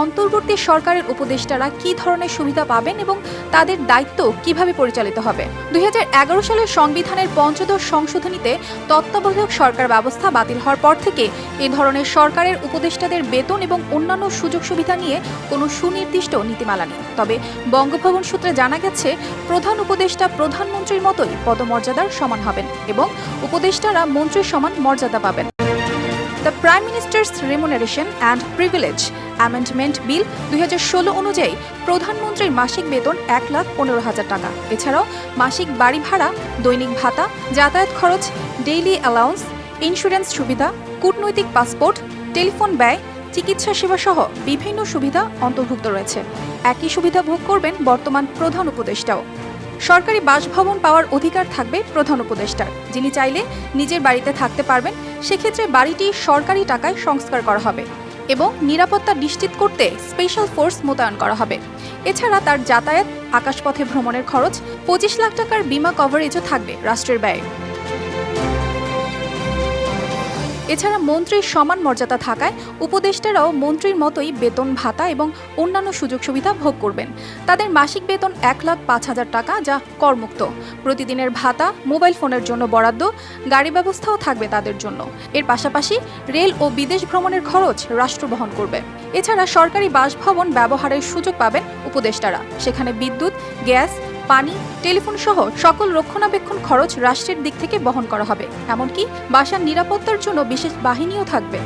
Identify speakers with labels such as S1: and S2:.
S1: অন্তর্বর্তী সরকারের উপদেষ্টারা কি ধরনের সুবিধা পাবেন এবং তাদের দায়িত্ব কীভাবে পরিচালিত হবে? দুই হাজার এগারো সালের সংবিধানের পঞ্চদশ সংশোধনীতে তত্ত্বাবধায়ক সরকার ব্যবস্থা বাতিল হওয়ার পর থেকে এ ধরনের সরকারের উপদেষ্টাদের বেতন এবং অন্যান্য সুযোগ সুবিধা নিয়ে কোনো সুনির্দিষ্ট নীতিমালা নেই। তবে বঙ্গভবন সূত্রে জানা গেছে, প্রধান উপদেষ্টা প্রধানমন্ত্রীর মতোই পদমর্যাদার সমান হবেন এবং উপদেষ্টারা মন্ত্রীর সমান মর্যাদা পাবেন। The prime minister's remuneration and privilege amendment bill দু হাজার ষোলো অনুযায়ী প্রধানমন্ত্রীর মাসিক বেতন এক লাখ পনেরো হাজার টাকা। এছাড়াও মাসিক বাড়ি ভাড়া, দৈনিক ভাতা, যাতায়াত খরচ ডেইলি অ্যালাউন্স ইন্স্যুরেন্স সুবিধা, কূটনৈতিক পাসপোর্ট টেলিফোন ব্যয়, চিকিৎসা সেবা সহ বিভিন্ন সুবিধা অন্তর্ভুক্ত রয়েছে। একই সুবিধা ভোগ করবেন বর্তমান প্রধান উপদেষ্টাও। সরকারি বাসভবন পাওয়ার অধিকার থাকবে প্রধান উপদেষ্টার। যিনি চাইলে নিজের বাড়িতে থাকতে পারবেন, সেক্ষেত্রে বাড়িটি সরকারি টাকায় সংস্কার করা হবে এবং নিরাপত্তা নিশ্চিত করতে স্পেশাল ফোর্স মোতায়েন করা হবে। এছাড়া তার যাতায়াত, আকাশপথে ভ্রমণের খরচ, পঁচিশ লাখ টাকার বিমা কভারেজও থাকবে রাষ্ট্রের ব্যয়ে। এছাড়া মন্ত্রীর সমান মর্যাদা থাকায় উপদেষ্টারাও মন্ত্রীর মতোই বেতন ভাতা এবং অন্যান্য সুযোগ সুবিধা ভোগ করবেন। তাদের মাসিক বেতন এক লাখ পাঁচ হাজার টাকা, যা করমুক্ত। প্রতিদিনের ভাতা, মোবাইল ফোনের জন্য বরাদ্দ, গাড়ি ব্যবস্থাও থাকবে তাদের জন্য। এর পাশাপাশি রেল ও বিদেশ ভ্রমণের খরচ রাষ্ট্র বহন করবে। এছাড়া সরকারি বাসভবন ব্যবহারের সুযোগ পাবেন উপদেষ্টারা। সেখানে বিদ্যুৎ, গ্যাস পানি, টেলিফোন সহ সকল রক্ষণাবেক্ষণ খরচ রাষ্ট্রের দিক থেকে বহন করা হবে। এমনকি বাসার নিরাপত্তার জন্য বিশেষ বাহিনীও থাকবে।